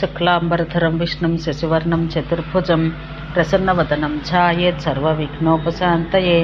శుక్లాంబరధరం విష్ణుం శశివర్ణం చతుర్భుజం ప్రసన్నవదనం ఛాయేత్ సర్వవిఘ్నోపశాంతయే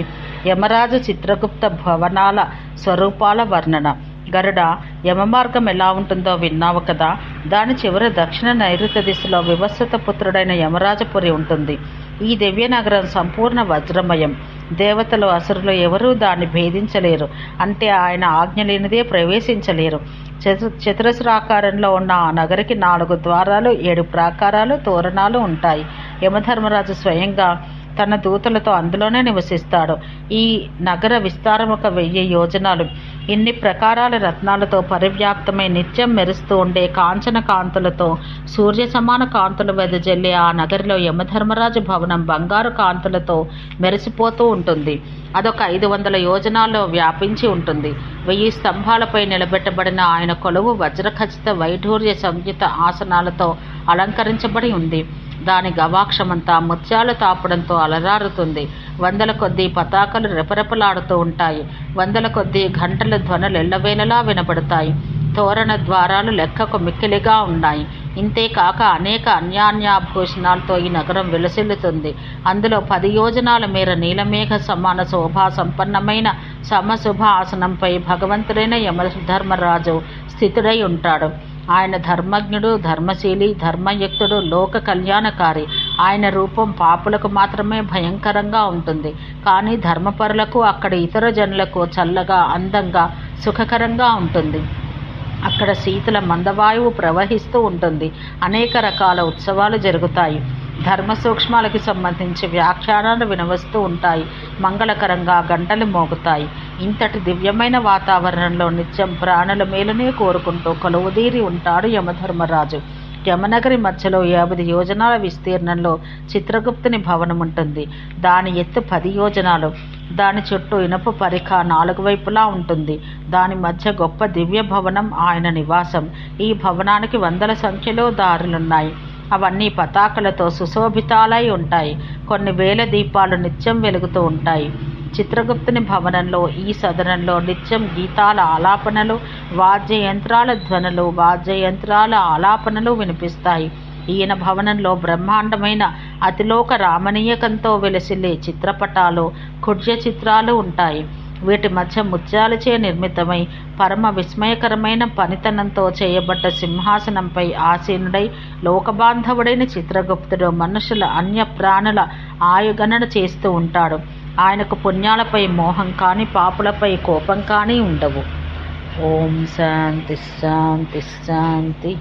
యమరాజు చిత్రగుప్త భవనాల స్వరూపాల వర్ణన। గరుడ యమమార్గం ఎలా ఉంటుందో విన్నావు కదా? దాని చివర దక్షిణ నైరుతి దిశలో వివస్వత పుత్రుడైన యమరాజపురి ఉంటుంది. ఈ దివ్యనగరం సంపూర్ణ వజ్రమయం. దేవతలు అసురులు ఎవరూ దాన్ని భేదించలేరు. అంటే ఆయన ఆజ్ఞ లేనిదే ప్రవేశించలేరు. చతు చతురస్రాకారంలో ఉన్న ఆ నగరికి నాలుగు ద్వారాలు ఏడు ప్రాకారాలు తోరణాలు ఉంటాయి. యమధర్మరాజు స్వయంగా తన దూతలతో అందులోనే నివసిస్తాడు. ఈ నగర విస్తారం ఒక వెయ్యి యోజనాలు. ఇన్ని ప్రకారాల రత్నాలతో పరివ్యాప్తమై నిత్యం మెరుస్తూ ఉండే కాంచన కాంతులతో సూర్య సమాన కాంతులు వెదజల్లే ఆ నగరిలో యమధర్మరాజు భవనం బంగారు కాంతులతో మెరిసిపోతూ ఉంటుంది. అదొక ఐదు వందల యోజనాల్లో వ్యాపించి ఉంటుంది. వెయ్యి స్తంభాలపై నిలబెట్టబడిన ఆయన కొలువు వజ్రఖచిత వైఢూర్య సంయుత ఆసనాలతో అలంకరించబడి ఉంది. దాని గవాక్షమంతా ముత్యాలు తాపడంతో అలరారుతుంది. వందల కొద్దీ పతాకలు రెపరెపలాడుతూ ఉంటాయి. వందల కొద్దీ గంటల ధ్వనులు ఎల్లవేళలా వినబడతాయి. తోరణ ద్వారాలు లెక్కకు మిక్కిలిగా ఉన్నాయి. ఇంతేకాక అనేక అన్యాన్యాభూషణాలతో ఈ నగరం విలసిల్లుతుంది. అందులో పది యోజనాల మేర నీలమేఘ సమాన శోభా సంపన్నమైన సమశుభ ఆసనంపై భగవంతుడైన యమధర్మరాజు స్థితుడై ఉంటాడు. ఆయన ధర్మజ్ఞుడు ధర్మశీలి ధర్మయుక్తుడు లోక కళ్యాణకారి. ఆయన రూపం పాపులకు మాత్రమే భయంకరంగా ఉంటుంది. కానీ ధర్మపరులకు అక్కడ ఇతర జనులకు చల్లగా అందంగా సుఖకరంగా ఉంటుంది. అక్కడ శీతల మందవాయువు ప్రవహిస్తూ ఉంటుంది. అనేక రకాల ఉత్సవాలు జరుగుతాయి. ధర్మ సూక్ష్మాలకు సంబంధించి వ్యాఖ్యానాలు వినవస్తూ ఉంటాయి. మంగళకరంగా గంటలు మోగుతాయి. ఇంతటి దివ్యమైన వాతావరణంలో నిత్యం ప్రాణుల మేలునే కోరుకుంటూ కొలువుదీరి ఉంటాడు యమధర్మరాజు. యమనగరి మధ్యలో యాభై యోజనాల విస్తీర్ణంలో చిత్రగుప్తుని భవనం ఉంటుంది దాని ఎత్తు పది యోజనాలు. దాని చుట్టూ ఇనప పరిఖ నాలుగు వైపులా ఉంటుంది. దాని మధ్య గొప్ప దివ్య భవనం ఆయన నివాసం. ఈ భవనానికి వందల సంఖ్యలో దారులున్నాయి. అవన్నీ పతాకలతో సుశోభితాలై ఉంటాయి. కొన్ని వేల దీపాలు నిత్యం వెలుగుతూ ఉంటాయి. చిత్రగుప్తుని భవనంలో ఈ సదనంలో నిత్యం గీతాల ఆలాపనలు వాద్య యంత్రాల ధ్వనులు వాద్య యంత్రాల ఆలాపనలు వినిపిస్తాయి. ఈయన భవనంలో బ్రహ్మాండమైన అతిలోక రామణీయకంతో వెలిసిల్లే చిత్రపటాలు కుడ్య చిత్రాలు ఉంటాయి. వీటి మధ్య ముత్యాలచే నిర్మితమై పరమ విస్మయకరమైన పనితనంతో చేయబడ్డ సింహాసనంపై ఆసీనుడై లోకబాంధవుడైన చిత్రగుప్తుడు మనుషుల అన్య ప్రాణుల ఆయుగణన చేస్తూ ఉంటాడు. ఆయనకు పుణ్యాలపై మోహం కానీ పాపులపై కోపం కానీ ఉండవు. ఓం శాంతి శాంతి శాంతి.